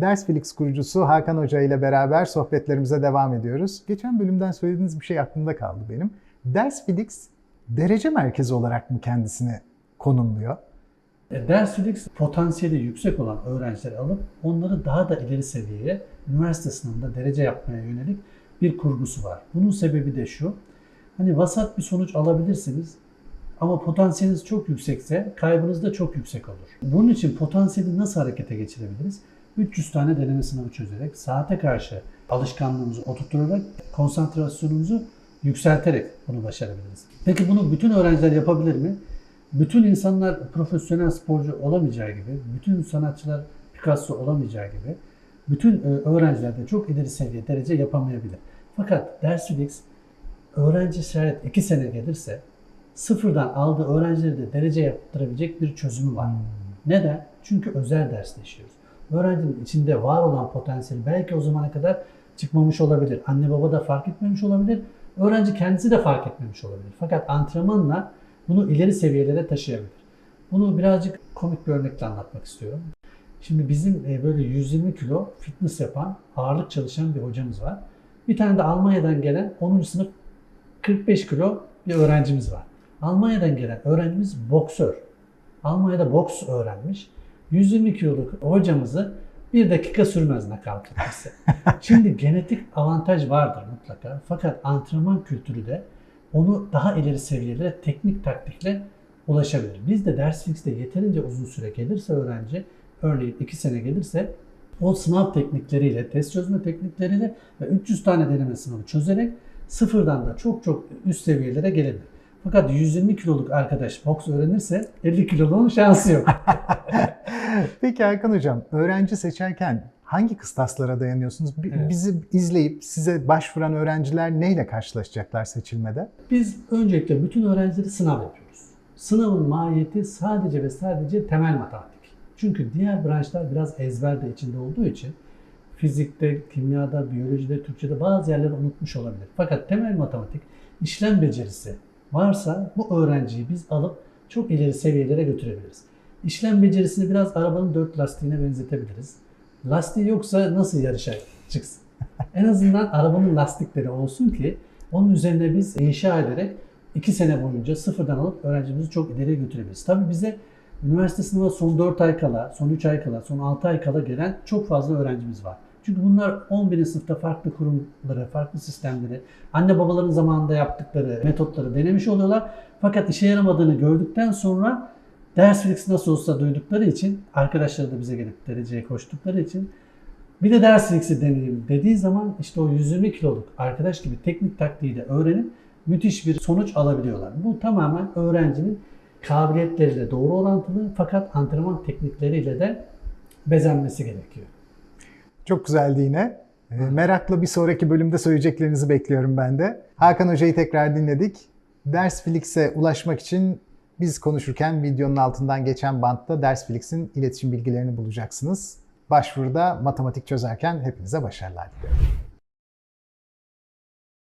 Dersflix kurucusu Hakan Hoca ile beraber sohbetlerimize devam ediyoruz. Geçen bölümden söylediğiniz bir şey aklımda kaldı benim. Dersflix derece merkezi olarak mı kendisini konumluyor? E, Dersflix potansiyeli yüksek olan öğrencileri alıp onları daha da ileri seviyeye üniversite sınavında derece yapmaya yönelik bir kurgusu var. Bunun sebebi de şu. Hani vasat bir sonuç alabilirsiniz ama potansiyeliniz çok yüksekse kaybınız da çok yüksek olur. Bunun için potansiyeli nasıl harekete geçirebiliriz? 300 tane deneme sınavı çözerek, saate karşı alışkanlığımızı oturtturarak, konsantrasyonumuzu yükselterek bunu başarabiliriz. Peki bunu bütün öğrenciler yapabilir mi? Bütün insanlar profesyonel sporcu olamayacağı gibi, bütün sanatçılar Picasso olamayacağı gibi, bütün e, öğrenciler de çok ileri seviye derece yapamayabilir. Fakat Dersflix öğrenci şayet 2 sene gelirse sıfırdan aldığı öğrencileri de derece yaptırabilecek bir çözümü var. Neden? Çünkü özel ders işliyoruz. Öğrencinin içinde var olan potansiyel belki o zamana kadar çıkmamış olabilir. Anne baba da fark etmemiş olabilir. Öğrenci kendisi de fark etmemiş olabilir. Fakat antrenmanla bunu ileri seviyelere taşıyabilir. Bunu birazcık komik bir örnekle anlatmak istiyorum. Şimdi bizim e, böyle 120 kilo fitness yapan, ağırlık çalışan bir hocamız var. Bir tane de Almanya'dan gelen 10. sınıf 45 kilo bir öğrencimiz var. Almanya'dan gelen öğrencimiz boksör. Almanya'da boks öğrenmiş. 120 kiloluk hocamızı bir dakika sürmez nakavt etmesi. Şimdi genetik avantaj vardır mutlaka. Fakat antrenman kültürü de onu daha ileri seviyelere teknik taktikle ulaşabilir. Biz de Dersflix'te yeterince uzun süre gelirse öğrenci, örneğin 2 sene gelirse o sınav teknikleriyle, test çözme teknikleriyle ve 300 tane deneme sınavı çözerek sıfırdan da çok çok üst seviyelere gelebilir. Fakat 120 kiloluk arkadaş boks öğrenirse 50 kiloluğun şansı yok. Peki Hakan Hocam, öğrenci seçerken hangi kıstaslara dayanıyorsunuz? Bi- Evet. Bizi izleyip size başvuran öğrenciler neyle karşılaşacaklar seçilmede? Biz öncelikle bütün öğrencileri sınav yapıyoruz. Sınavın mahiyeti sadece ve sadece temel matematik. Çünkü diğer branşlar biraz ezber de içinde olduğu için fizikte, kimyada, biyolojide, Türkçede bazı yerleri unutmuş olabilir. Fakat temel matematik, işlem becerisi varsa bu öğrenciyi biz alıp çok ileri seviyelere götürebiliriz. İşlem becerisini biraz arabanın dört lastiğine benzetebiliriz. Lastiği yoksa nasıl yarışa çıksın? En azından arabanın lastikleri olsun ki onun üzerine biz inşa ederek iki sene boyunca sıfırdan alıp öğrencimizi çok ileriye götürebiliriz. Tabii bize üniversite sınavı son 4 ay kala, son 3 ay kala, son 6 ay kala gelen çok fazla öğrencimiz var. Çünkü bunlar 11. sınıfta farklı kurumları, farklı sistemleri, anne babaların zamanında yaptıkları metotları denemiş oluyorlar. Fakat işe yaramadığını gördükten sonra Dersflix nasıl olsa duydukları için, arkadaşları da bize gelip dereceye koştukları için bir de Dersflix'i deneyeyim dediği zaman işte o 120 kiloluk arkadaş gibi teknik taktiği de öğrenip müthiş bir sonuç alabiliyorlar. Bu tamamen öğrencinin kabiliyetleriyle doğru orantılı fakat antrenman teknikleriyle de bezenmesi gerekiyor. Çok güzeldi yine. Ee, Merakla bir sonraki bölümde söyleyeceklerinizi bekliyorum ben de. Hakan Hoca'yı tekrar dinledik. Dersflix'e ulaşmak için biz konuşurken videonun altından geçen bantta Dersflix'in iletişim bilgilerini bulacaksınız. Başvuruda matematik çözerken hepinize başarılar diliyorum.